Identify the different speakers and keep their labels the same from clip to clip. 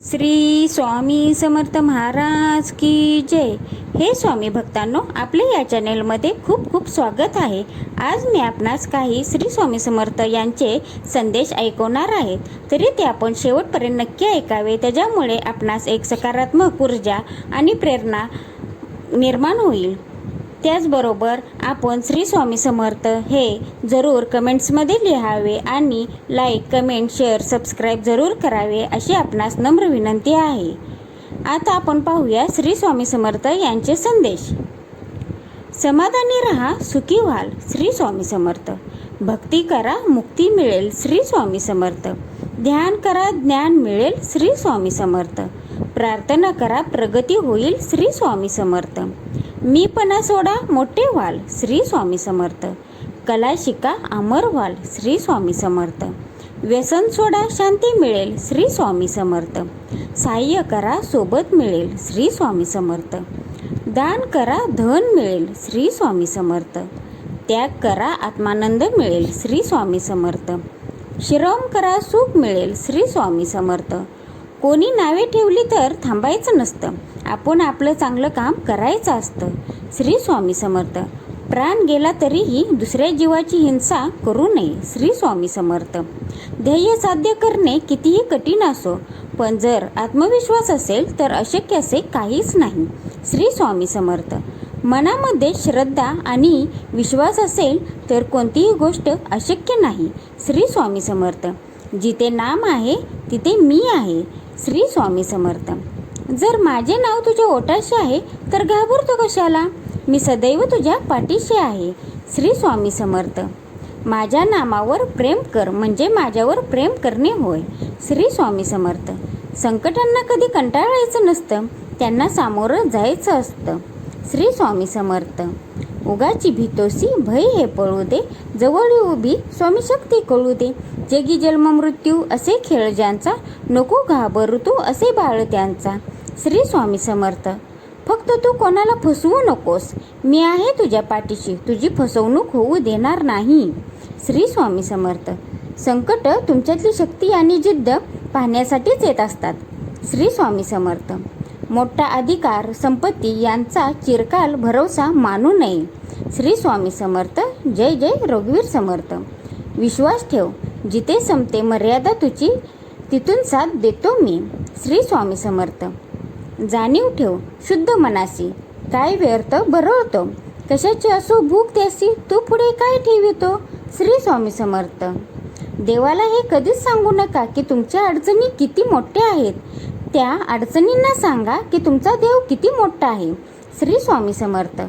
Speaker 1: श्री स्वामी समर्थ महाराज की जय. हे स्वामी भक्तांनो आपले या चॅनेलमध्ये खूप खूप स्वागत आहे. आज मी आपणास काही श्री स्वामी समर्थ यांचे संदेश ऐकवणार आहेत तरी ते आपण शेवटपर्यंत नक्की ऐकावे. त्याच्यामुळे आपणास एक सकारात्मक ऊर्जा आणि प्रेरणा निर्माण होईल. त्याचबरोबर आपण श्री स्वामी समर्थ हे जरूर कमेंट्समध्ये लिहावे आणि लाईक कमेंट शेअर सबस्क्राईब जरूर करावे अशी आपणास नम्र विनंती आहे. आता आपण पाहूया श्री स्वामी समर्थ यांचे संदेश. समाधानी रहा सुखी व्हाल श्री स्वामी समर्थ. भक्ती करा मुक्ती मिळेल श्री स्वामी समर्थ. ध्यान करा ज्ञान मिळेल श्री स्वामी समर्थ. प्रार्थना करा प्रगती होईल श्री स्वामी समर्थ. मीपणा सोडा मोठे व्हाल श्री स्वामी समर्थ. कला शिका अमर व्हाल श्री स्वामी समर्थ. व्यसन सोडा शांती मिळेल श्री स्वामी समर्थ. सहाय्य करा सोबत मिळेल श्री स्वामी समर्थ. दान करा धन मिळेल श्री स्वामी समर्थ. त्याग करा आत्मानंद मिळेल श्री स्वामी समर्थ. श्रम करा सुख मिळेल श्री स्वामी समर्थ. कोणी नावे ठेवली तर थांबायचं नसतं. आपण आपलं चांगलं काम करायचं असतं. श्री स्वामी समर्थ. प्राण गेला तरीही दुसऱ्या जीवाची हिंसा करू नये. श्री स्वामी समर्थ. ध्येय साध्य करणे कितीही कठीण असो पण जर आत्मविश्वास असेल तर अशक्य असे काहीच नाही. श्री स्वामी समर्थ. मनामध्ये श्रद्धा आणि विश्वास असेल तर कोणतीही गोष्ट अशक्य नाही. श्री स्वामी समर्थ. जिथे नाम आहे तिथे मी आहे. श्री स्वामी समर्थ. जर माझे नाव तुझ्या ओटाशी आहे तर घाबरतो कशाला? मी सदैव तुझ्या पाठीशी आहे श्री स्वामी समर्थ. माझ्या नामावर प्रेम कर म्हणजे माझ्यावर प्रेम करणे होय श्री स्वामी समर्थ. संकटांना कधी कंटाळायचं नसतं त्यांना सामोरं जायचं असतं श्री स्वामी समर्थ. उगाची भीतोसी भय हे पळू दे जवळ उभी स्वामी शक्ती कळू दे. जगी जन्म मृत्यू असे खेळ ज्यांचा नको घाबरू तू असे बाळ त्यांचा. श्री स्वामी समर्थ. फक्त तू कोणाला फसवू नकोस. मी आहे तुझ्या पाठीशी तुझी फसवणूक होऊ देणार नाही. श्री स्वामी समर्थ. संकट तुमच्यातली शक्ती आणि जिद्द पाहण्यासाठीच येत असतात. श्री स्वामी समर्थ. मोठा अधिकार संपत्ती यांचा चिरकाल भरोसा मानू नये. श्री स्वामी समर्थ. जय जय रघुवीर समर्थ. विश्वास ठेव. जिथे संपते मर्यादा तुझी तिथून साथ देतो मी. श्री स्वामी समर्थ. जाणीव ठेव. शुद्ध मनासी काय व्यर्थ बरं कशाची असो भूक त्यासी तू पुढे काय ठेवितो. श्री स्वामी समर्थ. देवाला हे कधीच सांगू नका की तुमच्या अडचणी किती मोठ्या आहेत. त्या अडचणींना सांगा की तुमचा देव किती मोठा आहे. श्री स्वामी समर्थ.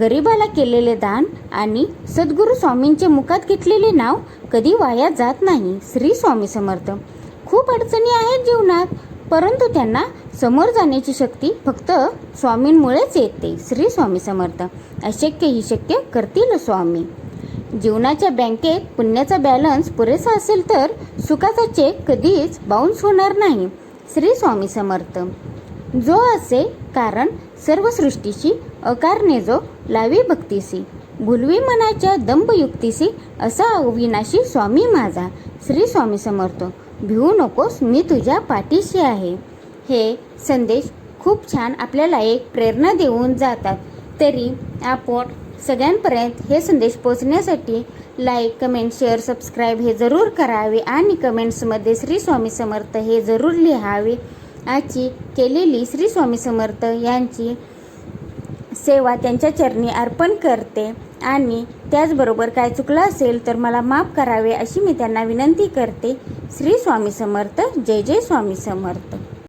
Speaker 1: गरिबाला केलेले दान आणि सद्गुरू स्वामींचे मुखात घेतलेले नाव कधी वाया जात नाही श्री स्वामी समर्थ. खूप अडचणी आहेत जीवनात परंतु त्यांना समोर जाण्याची शक्ती फक्त स्वामींमुळेच येते श्री स्वामी समर्थ. अशक्य ही शक्य करतील स्वामी. जीवनाच्या बँकेत पुण्याचा बॅलन्स पुरेसा असेल तर सुखाचा चेक कधीच बाउन्स होणार नाही. श्री स्वामी समर्थ. जो असे कारण सर्व सृष्टीशी अकारणे जो लावी भक्तीसी भुलवी मनाच्या दंभयुक्तीसी असा अविनाशी स्वामी माझा श्री स्वामी समर्थ. भिवू नकोस मी तुझ्या पाठीशी आहे. हे संदेश खूप छान आपल्याला एक प्रेरणा देऊन जातात. तरी आपण सगळ्यांपर्यंत हे संदेश पोचण्यासाठी लाईक कमेंट शेअर सबस्क्राईब हे जरूर करावे आणि कमेंट्समध्ये श्री स्वामी समर्थ हे जरूर लिहावे. आजची केलेली श्री स्वामी समर्थ यांची सेवा त्यांच्या चरणी अर्पण करते आणि त्याचबरोबर काय चुकलं असेल तर मला माफ करावे अशी मी त्यांना विनंती करते. श्री स्वामी समर्थ जय जय स्वामी समर्थ.